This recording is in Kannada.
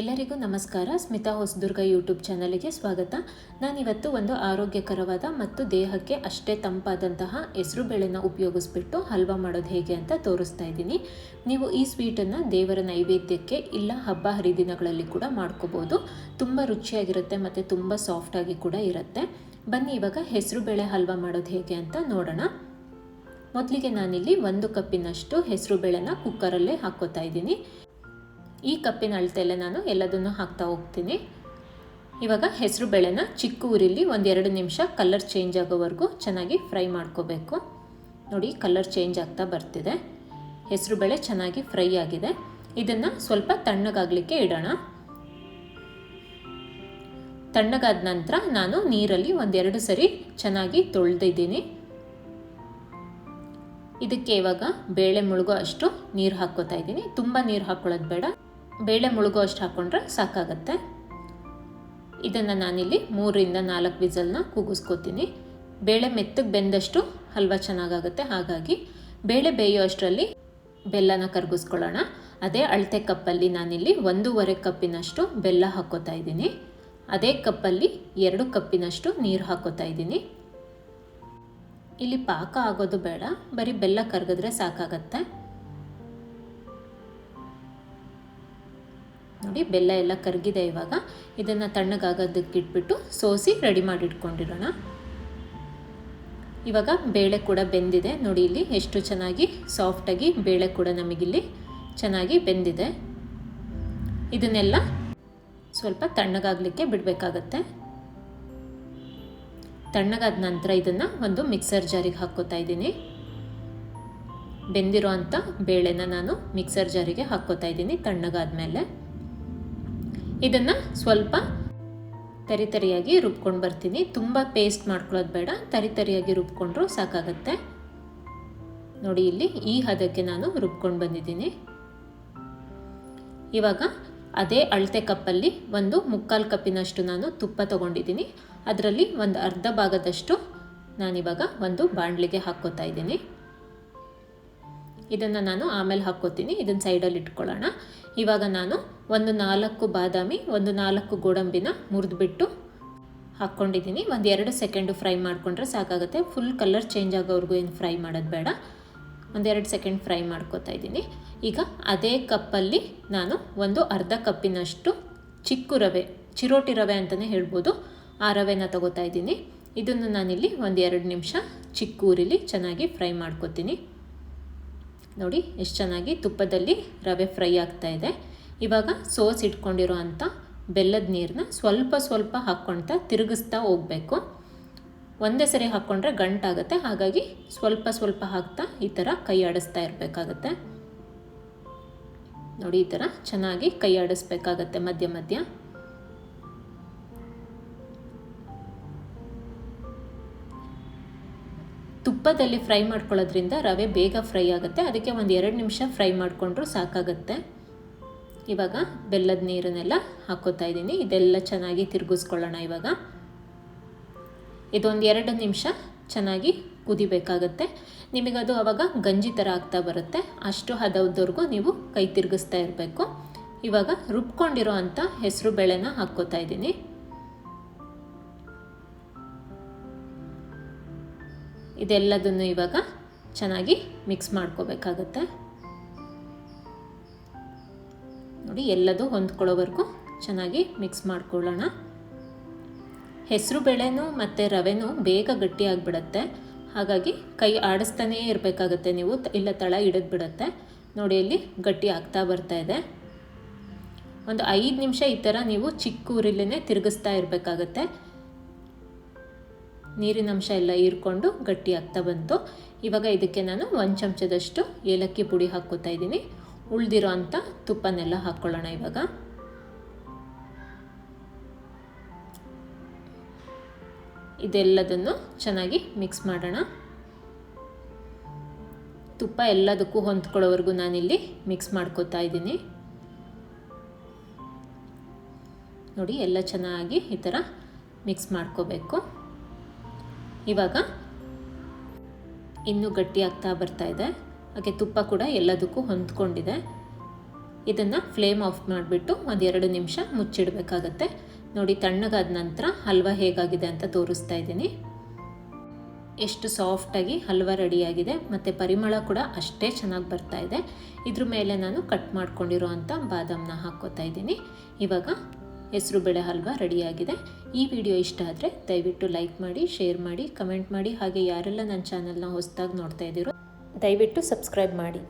ಎಲ್ಲರಿಗೂ ನಮಸ್ಕಾರ. ಸ್ಮಿತಾ ಹೊಸದುರ್ಗ ಯೂಟ್ಯೂಬ್ ಚಾನಲಿಗೆ ಸ್ವಾಗತ. ನಾನಿವತ್ತು ಒಂದು ಆರೋಗ್ಯಕರವಾದ ಮತ್ತು ದೇಹಕ್ಕೆ ಅಷ್ಟೇ ತಂಪಾದಂತಹ ಹೆಸರು ಬೇಳೆನ ಉಪಯೋಗಿಸ್ಬಿಟ್ಟು ಹಲ್ವಾ ಮಾಡೋದು ಹೇಗೆ ಅಂತ ತೋರಿಸ್ತಾ ಇದ್ದೀನಿ. ನೀವು ಈ ಸ್ವೀಟನ್ನು ದೇವರ ನೈವೇದ್ಯಕ್ಕೆ ಇಲ್ಲ ಹಬ್ಬ ಹರಿದಿನಗಳಲ್ಲಿ ಕೂಡ ಮಾಡ್ಕೋಬೋದು. ತುಂಬ ರುಚಿಯಾಗಿರುತ್ತೆ ಮತ್ತು ತುಂಬ ಸಾಫ್ಟಾಗಿ ಕೂಡ ಇರುತ್ತೆ. ಬನ್ನಿ ಇವಾಗ ಹೆಸರು ಬೇಳೆ ಹಲ್ವಾ ಮಾಡೋದು ಹೇಗೆ ಅಂತ ನೋಡೋಣ. ಮೊದಲಿಗೆ ನಾನಿಲ್ಲಿ ಒಂದು ಕಪ್ಪಿನಷ್ಟು ಹೆಸರು ಬೇಳೆನ ಕುಕ್ಕರಲ್ಲೇ ಹಾಕ್ಕೋತಾ ಇದ್ದೀನಿ. ಈ ಕಪ್ಪಿನ ಅಳತೆಯಲ್ಲೇ ನಾನು ಎಲ್ಲದನ್ನು ಹಾಕ್ತಾ ಹೋಗ್ತೀನಿ. ಇವಾಗ ಹೆಸರು ಬೇಳೆನ ಚಿಕ್ಕ ಊರಿಲಿ ಒಂದೆರಡು ನಿಮಿಷ ಕಲರ್ ಚೇಂಜ್ ಆಗೋವರೆಗೂ ಚೆನ್ನಾಗಿ ಫ್ರೈ ಮಾಡ್ಕೋಬೇಕು. ನೋಡಿ ಕಲರ್ ಚೇಂಜ್ ಆಗ್ತಾ ಬರ್ತಿದೆ. ಹೆಸರು ಬೇಳೆ ಚೆನ್ನಾಗಿ ಫ್ರೈ ಆಗಿದೆ. ಇದನ್ನು ಸ್ವಲ್ಪ ತಣ್ಣಗಾಗಲಿಕ್ಕೆ ಇಡೋಣ. ತಣ್ಣಗಾದ ನಂತರ ನಾನು ನೀರಲ್ಲಿ ಒಂದೆರಡು ಸರಿ ಚೆನ್ನಾಗಿ ತೊಳೆದಿದ್ದೀನಿ ಇದಕ್ಕೆ ಇವಾಗ ಬೇಳೆ ಮುಳುಗೋ ಅಷ್ಟು ನೀರು ಹಾಕ್ಕೋತಾ ಇದ್ದೀನಿ. ತುಂಬ ನೀರು ಹಾಕ್ಕೊಳ್ಳೋದು ಬೇಡ. ಬೇಳೆ ಮುಳುಗೋ ಅಷ್ಟು ಹಾಕ್ಕೊಂಡ್ರೆ ಸಾಕಾಗತ್ತೆ. ಇದನ್ನು ನಾನಿಲ್ಲಿ ಮೂರರಿಂದ ನಾಲ್ಕು ವಿಸಲ್ನ ಕೂಗಿಸ್ಕೋತೀನಿ ಬೇಳೆ ಮೆತ್ತಗೆ ಬೆಂದಷ್ಟು ಹಲ್ವಾ ಚೆನ್ನಾಗಾಗುತ್ತೆ. ಹಾಗಾಗಿ ಬೇಳೆ ಬೇಯೋ ಅಷ್ಟರಲ್ಲಿ ಬೆಲ್ಲನ ಕರಗಿಸ್ಕೊಳ್ಳೋಣ. ಅದೇ ಅಳತೆ ಕಪ್ಪಲ್ಲಿ ನಾನಿಲ್ಲಿ ಒಂದೂವರೆ ಕಪ್ಪಿನಷ್ಟು ಬೆಲ್ಲ ಹಾಕ್ಕೋತಾ ಇದ್ದೀನಿ. ಅದೇ ಕಪ್ಪಲ್ಲಿ ಎರಡು ಕಪ್ಪಿನಷ್ಟು ನೀರು ಹಾಕ್ಕೋತಾ ಇದ್ದೀನಿ. ಇಲ್ಲಿ ಪಾಕ ಆಗೋದು ಬೇಡ. ಬರೀ ಬೆಲ್ಲ ಕರಗಿದ್ರೆ ಸಾಕಾಗತ್ತೆ. ನೋಡಿ ಬೆಲ್ಲ ಎಲ್ಲ ಕರಗಿದೆ ಇವಾಗ. ಇದನ್ನು ತಣ್ಣಗಾಗೋದಕ್ಕೆ ಇಟ್ಬಿಟ್ಟು ಸೋಸಿ ರೆಡಿ ಮಾಡಿ ಇಟ್ಕೊಂಡಿರೋಣ ಇವಾಗ ಬೇಳೆ ಕೂಡ ಬೆಂದಿದೆ. ನೋಡಿ ಇಲ್ಲಿ ಎಷ್ಟು ಚೆನ್ನಾಗಿ ಸಾಫ್ಟಾಗಿ ಬೇಳೆ ಕೂಡ ನಮಗಿಲ್ಲಿ ಚೆನ್ನಾಗಿ ಬೆಂದಿದೆ. ಇದನ್ನೆಲ್ಲ ಸ್ವಲ್ಪ ತಣ್ಣಗಾಗಲಿಕ್ಕೆ ಬಿಡಬೇಕಾಗತ್ತೆ. ತಣ್ಣಗಾದ ನಂತರ ಇದನ್ನು ಒಂದು ಮಿಕ್ಸರ್ ಜಾರಿಗೆ ಹಾಕ್ಕೋತಾ ಇದ್ದೀನಿ. ಬೆಂದಿರೋ ಅಂಥ ಬೇಳೆನ ನಾನು ಮಿಕ್ಸರ್ ಜಾರಿಗೆ ಹಾಕ್ಕೋತಾ ಇದ್ದೀನಿ ತಣ್ಣಗಾದ ಮೇಲೆ ಇದನ್ನು ಸ್ವಲ್ಪ ತರಿ ತರಿಯಾಗಿ ರುಬ್ಕೊಂಡು ಬರ್ತೀನಿ. ತುಂಬ ಪೇಸ್ಟ್ ಮಾಡ್ಕೊಳ್ಳೋದು ಬೇಡ. ತರಿ ತರಿಯಾಗಿ ರುಬ್ಕೊಂಡ್ರೂ ಸಾಕಾಗತ್ತೆ. ನೋಡಿ, ಇಲ್ಲಿ ಈ ಹದಕ್ಕೆ ನಾನು ರುಬ್ಕೊಂಡು ಬಂದಿದ್ದೀನಿ. ಇವಾಗ ಅದೇ ಅಳತೆ ಕಪ್ಪಲ್ಲಿ ಒಂದು ಮುಕ್ಕಾಲು ಕಪ್ಪಿನಷ್ಟು ನಾನು ತುಪ್ಪ ತಗೊಂಡಿದ್ದೀನಿ. ಅದರಲ್ಲಿ ಒಂದು ಅರ್ಧ ಭಾಗದಷ್ಟು ನಾನಿವಾಗ ಒಂದು ಬಾಣಲಿಗೆ ಹಾಕ್ಕೋತಾ ಇದ್ದೀನಿ. ಇದನ್ನು ನಾನು ಆಮೇಲೆ ಹಾಕ್ಕೋತೀನಿ. ಇದನ್ನು ಸೈಡಲ್ಲಿ ಇಟ್ಕೊಳ್ಳೋಣ. ಇವಾಗ ನಾನು ಒಂದು ನಾಲ್ಕು ಬಾದಾಮಿ, ಒಂದು ನಾಲ್ಕು ಗೋಡಂಬಿನ ಮುರಿದ್ಬಿಟ್ಟು ಹಾಕ್ಕೊಂಡಿದ್ದೀನಿ. ಒಂದು ಎರಡು ಸೆಕೆಂಡು ಫ್ರೈ ಮಾಡಿಕೊಂಡ್ರೆ ಸಾಕಾಗುತ್ತೆ. ಫುಲ್ ಕಲರ್ ಚೇಂಜ್ ಆಗೋವರೆಗೂ ಏನು ಫ್ರೈ ಮಾಡೋದು ಬೇಡ. ಒಂದೆರಡು ಸೆಕೆಂಡ್ ಫ್ರೈ ಮಾಡ್ಕೋತಾ ಇದ್ದೀನಿ. ಈಗ ಅದೇ ಕಪ್ಪಲ್ಲಿ ನಾನು ಒಂದು ಅರ್ಧ ಕಪ್ಪಿನಷ್ಟು ಚಿಕ್ಕು ರವೆ, ಚಿರೋಟಿ ರವೆ ಅಂತಲೇ ಹೇಳ್ಬೋದು. ಆ ರವೆನ ತಗೋತಾ ಇದ್ದೀನಿ. ಇದನ್ನು ನಾನಿಲ್ಲಿ ಒಂದು ಎರಡು ನಿಮಿಷ ಚಿಕ್ಕೂರಿಲಿ ಚೆನ್ನಾಗಿ ಫ್ರೈ ಮಾಡ್ಕೋತೀನಿ. ನೋಡಿ, ಎಷ್ಟು ಚೆನ್ನಾಗಿ ತುಪ್ಪದಲ್ಲಿ ರವೆ ಫ್ರೈ ಆಗ್ತಾ ಇದೆ. ಇವಾಗ ಸೋಸ್ ಇಟ್ಕೊಂಡಿರೋ ಅಂಥ ಬೆಲ್ಲದ ನೀರನ್ನ ಸ್ವಲ್ಪ ಸ್ವಲ್ಪ ಹಾಕ್ಕೊಳ್ತಾ ತಿರುಗಿಸ್ತಾ ಹೋಗಬೇಕು. ಒಂದೇ ಸರಿ ಹಾಕ್ಕೊಂಡ್ರೆ ಗಂಟಾಗುತ್ತೆ. ಹಾಗಾಗಿ ಸ್ವಲ್ಪ ಸ್ವಲ್ಪ ಹಾಕ್ತಾ ಈ ಥರ ಕೈ ಆಡಿಸ್ತಾ ಇರಬೇಕಾಗತ್ತೆ. ನೋಡಿ, ಈ ಥರ ಚೆನ್ನಾಗಿ ಕೈ ಆಡಿಸ್ಬೇಕಾಗತ್ತೆ ಮಧ್ಯ ಮಧ್ಯ. ತುಪ್ಪದಲ್ಲಿ ಫ್ರೈ ಮಾಡ್ಕೊಳ್ಳೋದ್ರಿಂದ ರವೆ ಬೇಗ ಫ್ರೈ ಆಗುತ್ತೆ. ಅದಕ್ಕೆ ಒಂದು ಎರಡು ನಿಮಿಷ ಫ್ರೈ ಮಾಡಿಕೊಂಡ್ರೂ ಸಾಕಾಗುತ್ತೆ. ಇವಾಗ ಬೆಲ್ಲದ ನೀರನ್ನೆಲ್ಲ ಹಾಕೋತಾ ಇದ್ದೀನಿ. ಇದೆಲ್ಲ ಚೆನ್ನಾಗಿ ತಿರುಗಿಸ್ಕೊಳ್ಳೋಣ ಇವಾಗ. ಇದೊಂದು ಎರಡು ನಿಮಿಷ ಚೆನ್ನಾಗಿ ಕುದಿಬೇಕಾಗತ್ತೆ. ನಿಮಗದು ಆವಾಗ ಗಂಜಿ ಥರ ಆಗ್ತಾ ಬರುತ್ತೆ. ಅಷ್ಟು ಹದವದವರೆಗೂ ನೀವು ಕೈ ತಿರುಗಿಸ್ತಾ ಇರಬೇಕು. ಇವಾಗ ರುಬ್ಕೊಂಡಿರೋ ಅಂಥ ಹೆಸರು ಬೇಳೆನ ಹಾಕ್ಕೋತಾ ಇದ್ದೀನಿ. ಇದೆಲ್ಲದನ್ನು ಇವಾಗ ಚೆನ್ನಾಗಿ ಮಿಕ್ಸ್ ಮಾಡ್ಕೋಬೇಕಾಗತ್ತೆ. ನೋಡಿ, ಎಲ್ಲದೂ ಹೊಂದ್ಕೊಳ್ಳೋವರೆಗೂ ಚೆನ್ನಾಗಿ ಮಿಕ್ಸ್ ಮಾಡ್ಕೊಳ್ಳೋಣ. ಹೆಸರು ಬೇಳೆನೂ ಮತ್ತು ರವೆನೂ ಬೇಗ ಗಟ್ಟಿಯಾಗಿಬಿಡತ್ತೆ. ಹಾಗಾಗಿ ಕೈ ಆಡಿಸ್ತಾನೇ ಇರಬೇಕಾಗತ್ತೆ ನೀವು ಇಲ್ಲ ತಳ ಹಿಡಿದ್ಬಿಡತ್ತೆ. ನೋಡಿ, ಇಲ್ಲಿ ಗಟ್ಟಿ ಆಗ್ತಾ ಬರ್ತಾ ಇದೆ. ಒಂದು ಐದು ನಿಮಿಷ ಈ ಥರ ನೀವು ಚಿಕ್ಕ ಊರಿಲ್ಲೇ ತಿರುಗಿಸ್ತಾ ಇರಬೇಕಾಗತ್ತೆ. ನೀರಿನ ಅಂಶ ಎಲ್ಲ ಹೀರ್ಕೊಂಡು ಗಟ್ಟಿ ಆಗ್ತಾ ಬಂತು. ಇವಾಗ ಇದಕ್ಕೆ ನಾನು ಒಂದು ಚಮಚದಷ್ಟು ಏಲಕ್ಕಿ ಪುಡಿ ಹಾಕ್ಕೋತಾ ಇದ್ದೀನಿ. ಉಳಿದಿರೋ ಅಂಥ ತುಪ್ಪನೆಲ್ಲ ಹಾಕ್ಕೊಳ್ಳೋಣ ಇವಾಗ. ಇದೆಲ್ಲದನ್ನು ಚೆನ್ನಾಗಿ ಮಿಕ್ಸ್ ಮಾಡೋಣ. ತುಪ್ಪ ಎಲ್ಲದಕ್ಕೂ ಹೊಂದ್ಕೊಳ್ಳೋವರೆಗೂ ನಾನಿಲ್ಲಿ ಮಿಕ್ಸ್ ಮಾಡ್ಕೋತಾ ಇದ್ದೀನಿ. ನೋಡಿ, ಎಲ್ಲ ಚೆನ್ನಾಗಿ ಈ ಥರ ಮಿಕ್ಸ್ ಮಾಡ್ಕೋಬೇಕು. ಇವಾಗ ಇನ್ನೂ ಗಟ್ಟಿ ಆಗ್ತಾ ಬರ್ತಾ ಇದೆ. ಹಾಗೆ ತುಪ್ಪ ಕೂಡ ಎಲ್ಲದಕ್ಕೂ ಹೊಂದ್ಕೊಂಡಿದೆ. ಇದನ್ನು ಫ್ಲೇಮ್ ಆಫ್ ಮಾಡಿಬಿಟ್ಟು ಒಂದೆರಡು ನಿಮಿಷ ಮುಚ್ಚಿಡಬೇಕಾಗತ್ತೆ. ನೋಡಿ, ತಣ್ಣಗಾದ ನಂತರ ಹಲ್ವಾ ಹೇಗಾಗಿದೆ ಅಂತ ತೋರಿಸ್ತಾ ಇದ್ದೀನಿ. ಎಷ್ಟು ಸಾಫ್ಟಾಗಿ ಹಲ್ವ ರೆಡಿಯಾಗಿದೆ ಮತ್ತು ಪರಿಮಳ ಕೂಡ ಅಷ್ಟೇ ಚೆನ್ನಾಗಿ ಬರ್ತಾ ಇದೆ. ಇದ್ರ ಮೇಲೆ ನಾನು ಕಟ್ ಮಾಡ್ಕೊಂಡಿರೋ ಅಂಥ ಬಾದಾಮನ್ನ ಹಾಕ್ಕೋತಾ ಇದ್ದೀನಿ. ಇವಾಗ ಹೆಸರು ಬೇಳೆ ಹಲ್ವಾ ರೆಡಿಯಾಗಿದೆ. ಈ ವಿಡಿಯೋ ಇಷ್ಟ ಆದರೆ ದಯವಿಟ್ಟು ಲೈಕ್ ಮಾಡಿ, ಶೇರ್ ಮಾಡಿ, ಕಮೆಂಟ್ ಮಾಡಿ. ಹಾಗೆ ಯಾರೆಲ್ಲ ನನ್ನ ಚಾನಲ್ನ ಹೊಸದಾಗಿ ನೋಡ್ತಾ ಇದ್ದೀರೋ, ದಯವಿಟ್ಟು ಸಬ್ಸ್ಕ್ರೈಬ್ ಮಾಡಿ.